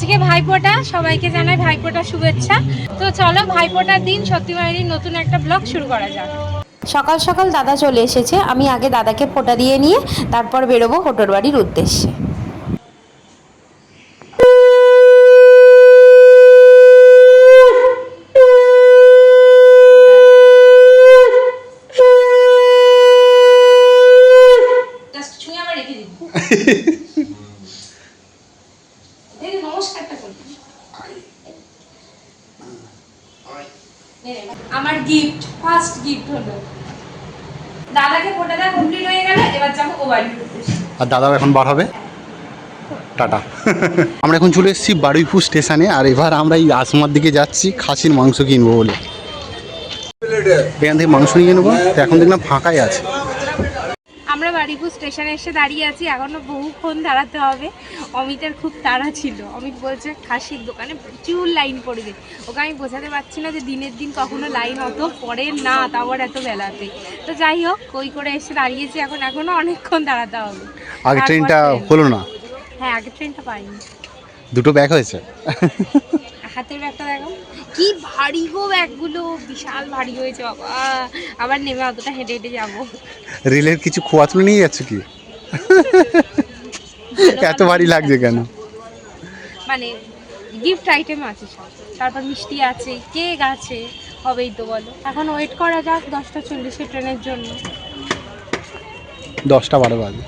আজকে ভাইপোটা, সবাইকে জানাই ভাইপোটা শুভেচ্ছা। তো চলো ভাইপোটার দিন, সত্যি মায়েরই নতুন একটা ব্লগ শুরু করা যাক। সকাল সকাল দাদা চলে এসেছে। আমি আগে দাদাকে ফোটা দিয়ে নিয়ে তারপর বেরোবো হোটোর বাড়ির উদ্দেশ্যে জাস্ট ছুঁয়ে আবার রেখে দিবি এই যে নমস্কারটা করি আমার গিফট ফার্স্ট গিফট হলো। দাদাকে ফোটা দেওয়া কমপ্লিট হয়ে গেল এবার যাব ও বাড়ির আর দাদাও এখন বার হবে? টাটা। আমরা এখন চলে এসেছি বারুইপুর স্টেশনে আর এবার আমরা এই আসমার দিকে যাচ্ছি খাসির মাংস কিনবো বলে। এখান থেকে মাংস নিয়ে নেব। তো এখন দেখলাম ফাঁকাই আছে। বাড়িপুর স্টেশনে এসে দাঁড়িয়ে আছি। এখনও বহুক্ষণ দাঁড়াতে হবে। অমিতের খুব তাড়া ছিল। অমিত বলছে খাসির দোকানে প্রচুর লাইন পড়বে। ওকে আমি বোঝাতে পারছি না যে দিনের দিন কখনো লাইন অত পড়ে না তাও আবার এত বেলাতে। তো যাই হোক কই করে এসে দাঁড়িয়েছি। এখন এখনও অনেকক্ষণ দাঁড়াতে হবে। আগে ট্রেনটা হলো না? হ্যাঁ আগে ট্রেনটা পাইনি। দুটো ব্যাগ হয়েছে? হাতের ব্যাগটা দেখো। কি ভারী গো ব্যাগগুলো বিশাল ভারী হয়েছে বাবা। আবার নেমে অতটা হেঁটে হেঁটে যাব। রেলের কিছু খোয়া তুলে নিয়ে যাচ্ছে কি? এত ভারী লাগছে কেন? মানে গিফট আইটেম আছে সব। তারপর মিষ্টি আছে কেক আছে হবেই তো বলো। এখন ওয়েট করা যাক দশটা চল্লিশে ট্রেনের জন্য। দশটা বারো বাজে।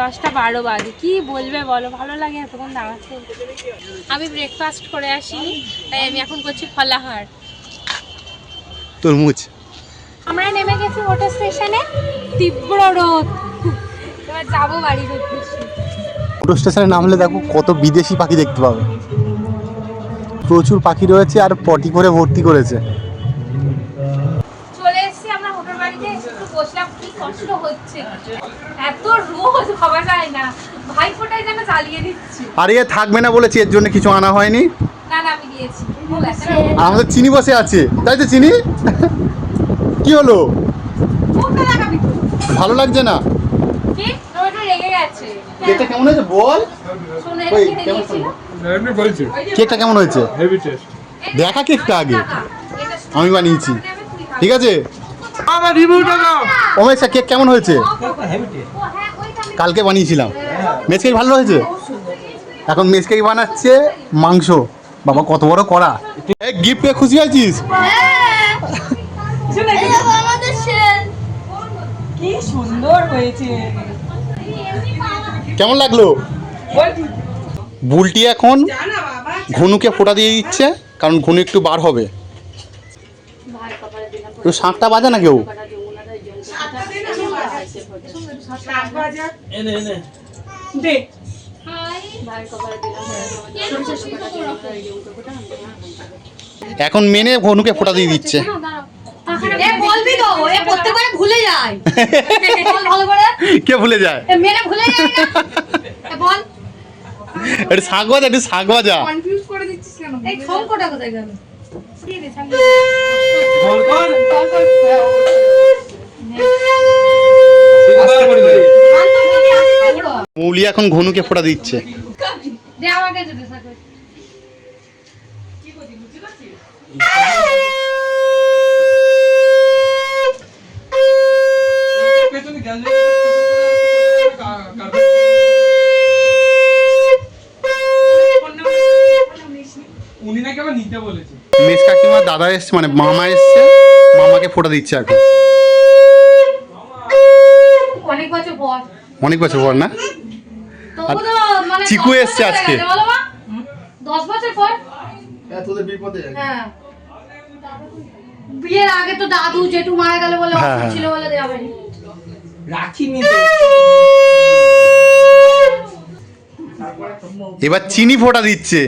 দশটা বারো বাজে। কি বলবে বলো? ভালো লাগে এতক্ষণ দাঁড়াতে। আমি ব্রেকফাস্ট করে আসিনি তাই আমি এখন করছি ফলাহার। তরমুজ। আমরা নেমে গেছি হোটেল স্টেশনে তীব্র রোদ। এবার যাব বাড়ি মেট্রো স্টেশনে নামলে দেখো কত বিদেশি পাখি দেখতে পাবে। প্রচুর পাখি রয়েছে আর পটি করে ভর্তি করেছে। কষ্ট হচ্ছে। এত রোদ ভাবা যায় না। ভাই ফোটাই যেন চালিয়ে দিচ্ছি। আর এ থাকবে না বলেছি এর জন্য কিছু আনা হয়নি। না না আমি দিয়েছি। আমাদের চিনি বসে আছে। তাই তো চিনি? কি হলো। ভালো লাগছে না? কি? টমেটো রেগে গেছে। কেকটা কেমন হয়েছে? বল। কেকটা কেমন হয়েছে? দেখা কেকটা আগে। আমি বানিয়েছি। ঠিক আছে? আমার রিভিউটা দাও ওমেশা কেক কেমন হয়েছে? হ্যাঁ, কালকে বানিয়েছিলাম। মেস কেক ভালো হয়েছে? এখন মেস কেক বানাচ্ছে মাংস। বাবা কত বড় করা গিফট পেয়ে খুশি হয়েছিস? কি সুন্দর হয়েছে। কেমন লাগল? বুলটি এখন ঘনুকে ফোঁটা দিয়ে দিচ্ছে কারণ ঘনু একটু বার হবে। একটু সাতটা বাজে না কেউ এখন মেনে ঘনুকে ফোঁটা দিয়ে দিচ্ছে। বলবি তো এ প্রত্যেকবার ভুলে যায়। ভালো করে। কে ভুলে যায়? এ মেরে ভুলে যায় না। বল। একটু শাক ভাজা একটু শাক ভাজা। এই ফোন কোথায় গেল? মৌলি এখন ঘনুকে ফোঁটা দিচ্ছে। উনি নাকি আবার নিতে বলেছে মেস কাকিমা দাদা এসছে মানে মামা এসছে। মামাকে ফোঁটা দিচ্ছে এখন। অনেক বছর পর। অনেক বছর পর না? মানে চিকু এসছে আজকে। হয়ে? দশ বছর পর? হ্যাঁ বিয়ের আগে তো দাদু জেঠু মারা গেল বলে হ্যাঁ, হ্যাঁ। ছিল বলে দেওয়া হয়নি। রাখিনি এবার চিনি ফোঁটা দিচ্ছে।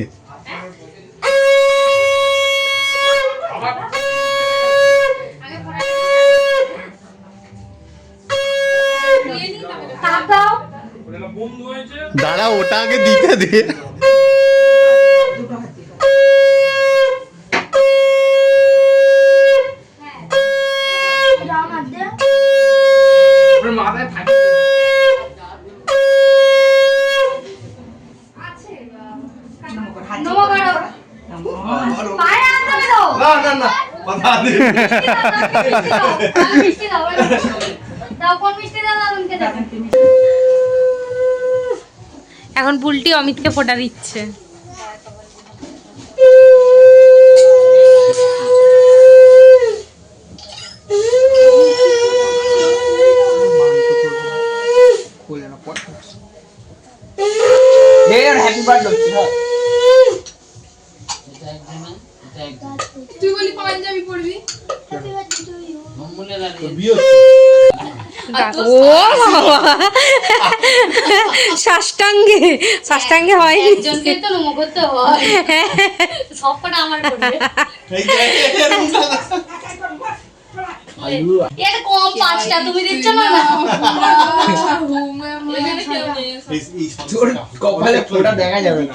দাঁড়া ওটা আগে দিতে দে। না কথা মিষ্টি দাও মিষ্টি দাও দাও কোন মিষ্টি দাও দাও। এখন পুলটি অমিতকে ফোটা দিচ্ছে। হ্যাপি বার্থডে হচ্ছে তুই বলি পাঞ্জাবি পরবি? ও সাষ্টাঙ্গে সাষ্টাঙ্গে হয়নি একজনকে তো নমো করতে হয় সব আমার করবে এর কম পাঁচটা তুমি দিচ্ছ না না কপালে ফোঁটা দেখা যাবে না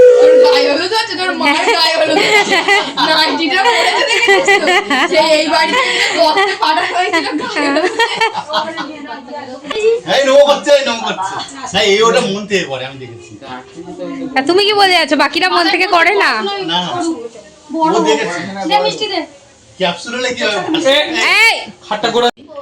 এই নমো করছে এই নমো করছে না এই ওটা মন থেকে করে আমি দেখেছি। আর তুমি কি বলে যাচ্ছ বাকিরা মন থেকে করে না? না না বড় দেখেছি মিষ্টি দে। ক্যাপসুল কি হবে? এই! হাটটা করে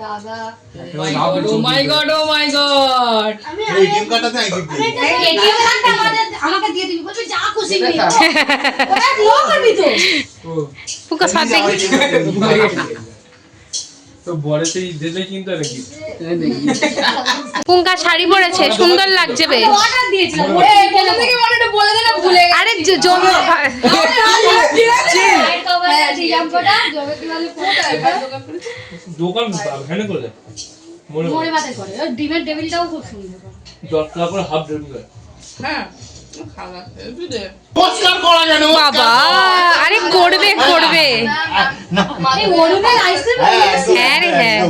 দাদা। ও my God oh my God ATM কার্ডটাতে I gift ATM কার্ডটা আমাদের আমাকে দিয়ে দিবি। বলবি যা খুশি নিয়ে ওটা নো করবি তো? ফুকা সাথে তো বড় সেই ড্রেসে কিনতে নাকি পুঙ্কা শাড়ি পরেছে সুন্দর লাগছে বেশ। অর্ডার দিয়েছিলাম ওটা বলে থেকে অর্ডারটা বলে দে না ভুলে আরে দোকান করে মনে করে। ডিমের টেবিলটাও খুব সুন্দর। দশ টাকা করে হাফ ড্রেস করে নমস্কার। বাবা। করবে করবে হ্যাঁ রে, হ্যাঁ।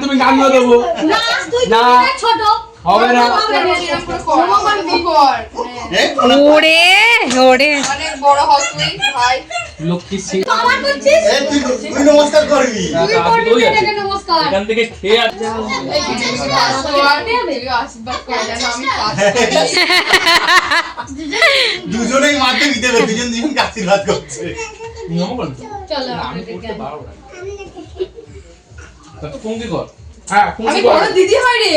তুমি গালিও দেবো না না। হবে না। ওরে ওরে। লক্ষ্মী সিং। আমার করছিস? এ, তুই তুই নমস্কার করবি তুই করবি এটাকে নমস্কার? এখান থেকে খেয়ে আর দুজনেই মারতে দিতে হবে দুজন দুজনকে আশীর্বাদ করছে। নিয়ম করবে চলো আমি করতে পারব না। তা ফোনকে কর হ্যাঁ কর দিদি হয় রে।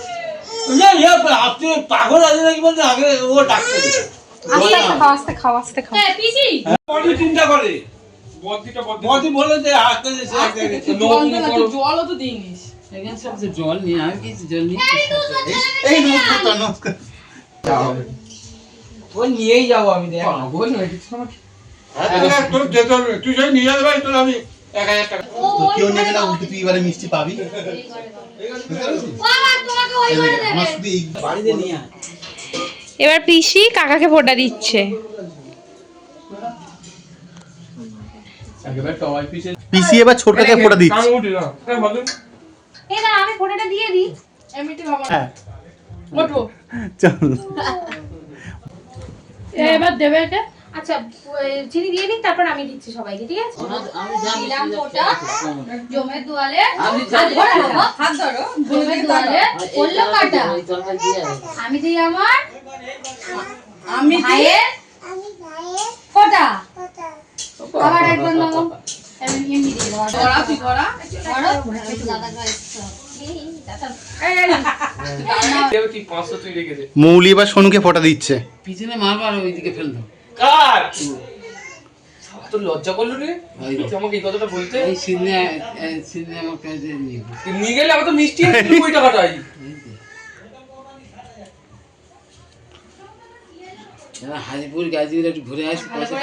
নে পিসিকে আপনি পাগল আছে নাকি বলতে আগে ও ডাকতে আস্তে খাও আস্তে খাও আস্তে খাও। হ্যাঁ পিসি। বডি চিন্তা করে। বদ্দিটা বডি বলে যে হাতে যে সে এক জায়গায় ছিল। জল নিয়ে আর কিছু জল নিয়ে এই নমস্কার নমস্কার ও নিয়েই যাব আমি দেখ। পাগল যেতে তুই যদি নিয়ে যাবে তোর আমি এক হাজার টাকা তো নেবে না উল্টে তুই এবারে মিষ্টি পাবি। বাবা তোমাকে ওই করে দেবে। আমার শুধু বাড়িতে নিয়ে এবার পিসি কাকাকে ফোটা দিচ্ছে। পিসে এবার ছোট কাকে ফোটা দিচ্ছে হ্যাঁ বলুন এই না আমি ফোটাটা দিয়ে দিই। এমনিতে ভাবো হ্যাঁ। চল। এবার দেবে এটা আচ্ছা চিনি দিয়ে নিন তারপর আমি দিচ্ছি সবাইকে ঠিক আছে? দিলাম আমি হাত ধরো দুয়ারে করল কাটা। আমি দিই আমার আমি ভাইয়ের ফোঁটা। আবার একবার নাও। মৌলি বা সোনুকে ফোটা দিচ্ছে। পিছনে মারবার ওইদিকে ফেল দাও। কার তোর লজ্জা করল রে? তুই আমাকে এই কথাটা বলতে? এই সিনে সিনে আমার কাছে নিয়ে নিয়ে গেলে আমি তো মিষ্টি হাজিপুর গাজীপুর একটু ঘুরে আসি পয়সা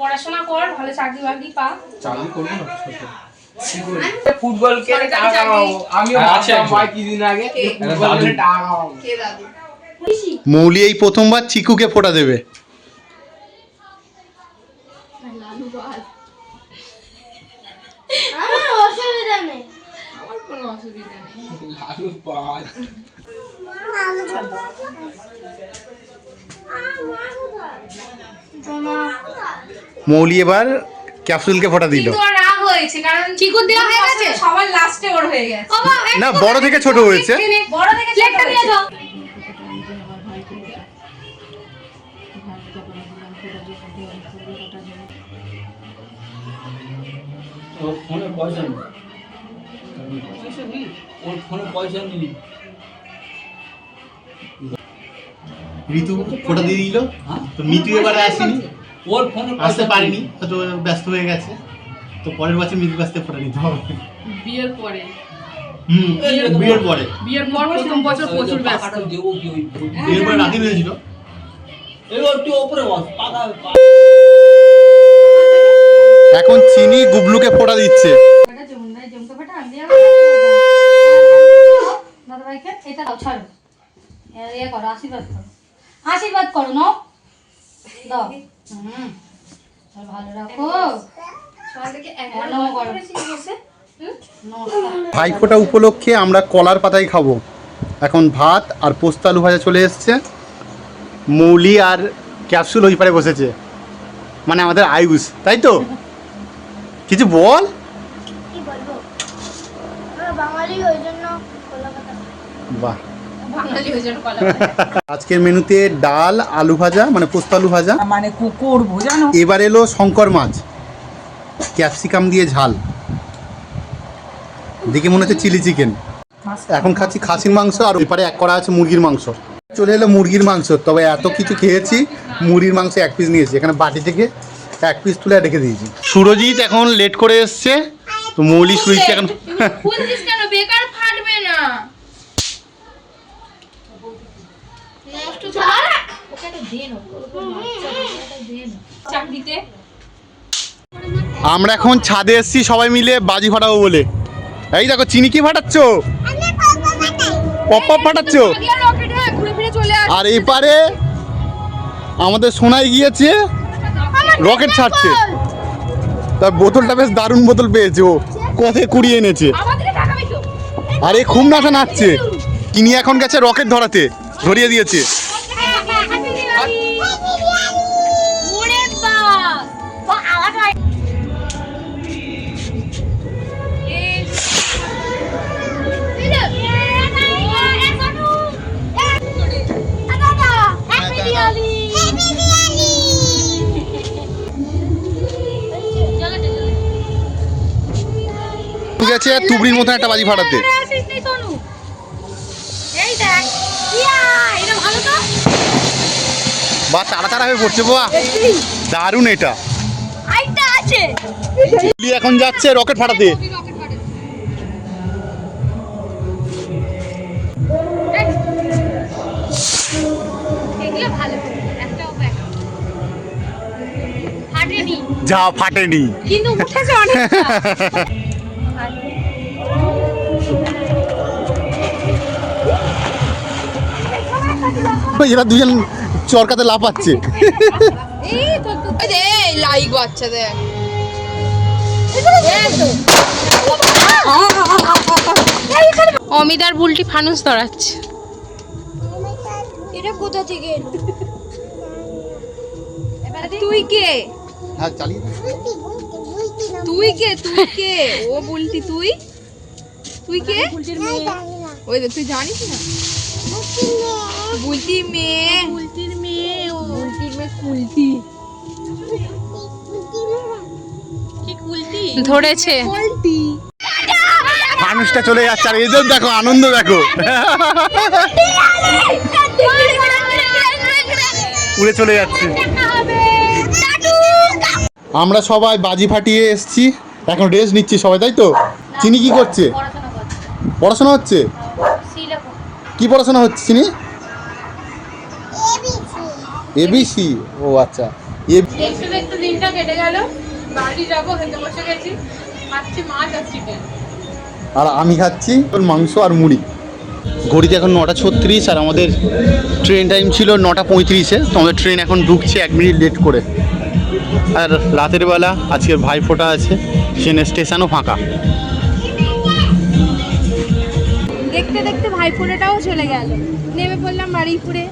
পড়াশোনা কর ভালো চাকরি বাকরি পা। চাকরি করব না? ফুটবল ভাবছিলাম একজন। ভাই কিছুদিন আগে ফুটবল খেলে টাকা কামাবো। মৌলি এই প্রথমবার চিকুকে ফোটা দেবে। অসুবিধা নেই লালু পাল। মৌলি এবার ক্যাপসুলকে ফোটা দিল। কিন্তু ওর রাগ হয়েছে কারণ চিকুর দেওয়া হয়ে গেছে? সবার লাস্টে ওর হয়ে গেছে। না বড় থেকে ছোট হয়েছে। বড় থেকে প্লেটটা দিয়ে দাও। ফোনে পয়সা নেই। ওর ফোনে পয়সা নেই ঋতু ফোটা দিয়ে দিল। তো মিতু এবারে আসেনি। ওর ফোনে আসতে পারেনি হয়তো ব্যস্ত হয়ে গেছে। তো পরের বছর মিতুর কাছ থেকে ফোটা নিতে হবে। বিয়ের পরে। হুম বিয়ের পরে। বিয়ের পর প্রথম বছর প্রচুর ব্যস্ত। দেবো কি ওই বিয়ের পরে রাতে হয়েছিল। এবার তুই ওপরে বস পাকা এখন চিনি গুবলুকে ফোটা দিচ্ছে এটা জমুন ভাই জমকে ফাটা আমি দিয়ে দাদা ভাইকে এটা দাও ছাড়ো ইয়ে করো আশীর্বাদ করো। আশীর্বাদ করো নো দাও। হুম। ভালো রাখো। ভাইফোঁটা উপলক্ষে আমরা কলার পাতায় খাব। এখন ভাত আর পোস্ত আলু ভাজা চলে এসছে। মৌলি আর ক্যাপসুল ওই পারে বসেছে। মানে আমাদের আয়ুষ তাই তো? কিছু বল? কি বলব? বাঙালি ওই জন্য বাহ। আজকের মেনুতে ডাল আলু ভাজা মানে পোস্ত আলু ভাজা। মানে কুকুর বোঝানো এবার এলো শঙ্কর মাছ। ক্যাপসিকাম দিয়ে ঝাল। দেখে মনে হচ্ছে চিলি চিকেন। এখন খাচ্ছি খাসির মাংস আর এপারে এক করা আছে মুরগির মাংস। চলে এলো মুরগির মাংস। তবে এত কিছু খেয়েছি মুরগির মাংস এক পিস নিয়েছি এখানে বাটি থেকে এক পিস তুলে রেখে দিয়েছি। সুরজিৎ এখন লেট করে এসছে। তো মৌলি সুইচ এখন খুলছিস কেন বেকার ফাটবে না চাকরিতে? আমরা এখন ছাদে এসছি সবাই মিলে বাজি ফাটাবো বলে। এই দেখো চিনি কি ফাটাচ্ছ? পপ ফাটাচ্ছ? আর এপারে আমাদের সোনাই গিয়েছে রকেট ছাড়ছে। তার বোতলটা বেশ দারুণ বোতল পেয়েছে ও কোথায় কুড়িয়ে এনেছে। আরে খুব নাচা নাচছে। কিনি এখন গেছে রকেট ধরাতে ধরিয়ে দিয়েছে। গেছে তুবড়ির মতন একটা বাজি ফাটাতে। বা তাড়া তাড়া হয়ে পড়ছে বাহ দারুণ এটা। আছে। এখন যাচ্ছে রকেট ফাটাতে। যা ফাটেনি। কিন্তু উঠেছে অনেকটা। এরা দুজন চরকাতে লাফাচ্ছে। তো লাইক বাচ্চাদের। অমিতার বুলটি ফানুস ধরাচ্ছে। এটা কোথা থেকে? তুই কে? হ্যাঁ। তুই কে? তুই কে? ও বলতি তুই? তুই কে? ওই তুই জানিস না? বুলটি মেয়ে। বুলটির মেয়ে ও। বুলটির মেয়ে কুলটি। কি কুলটি? ধরেছে। কুলটি। মানুষটা চলে যাচ্ছে আর এদের দেখো আনন্দ দেখো। উড়ে চলে যাচ্ছে। আমরা সবাই বাজি ফাটিয়ে এসেছি। এখন রেস্ট নিচ্ছি সবাই তাই তো? চিনি কি করছে? পড়াশোনা হচ্ছে? কি পড়াশোনা হচ্ছে চিনি? এবিসি ও আচ্ছা। এ দেখতে দেখতে দিনটা কেটে গেল? বাড়ি যাব খেতে বসে গেছি। খাচ্ছি মাছ আর চিকেন আর আমি খাচ্ছি মাংস আর মুড়ি। ঘড়িতে এখন নটা ছত্রিশ আর আমাদের ট্রেন টাইম ছিল নটা পঁয়ত্রিশে। তো আমাদের ট্রেন এখন ঢুকছে এক মিনিট লেট করে। আর রাতের বেলা আজকের ভাইফোঁটা আছে ট্রেনের স্টেশনও ফাঁকা। দেখতে দেখতে ভাইফোঁটাটাও চলে গেল। নেমে পড়লাম বাড়িপুরে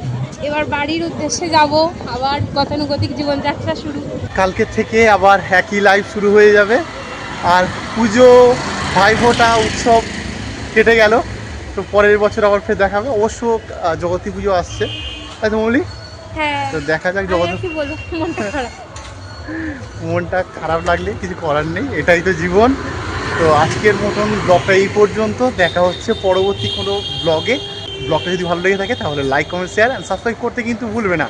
এবার বাড়ির উদ্দেশ্যে যাব আবার গতানুগতিক জীবনযাত্রা শুরু। কালকে থেকে আবার হ্যাকি লাইফ শুরু হয়ে যাবে। আর পুজো ভাইফোঁটা উৎসব কেটে গেল। তো পরের বছর আবার ফের দেখাবে। অবশ্য জগতী পুজো আসছে। তাই তো মৌলি? হ্যাঁ। তো দেখা যাক খারাপ। মনটা খারাপ লাগলে কিছু করার নেই। এটাই তো জীবন। তো আজকের মতন ব্লগটা এই পর্যন্ত। দেখা হচ্ছে পরবর্তী কোনো ব্লগে। ব্লগটা যদি ভালো লেগে থাকে তাহলে like comment share and subscribe করতে কিন্তু ভুলবে না।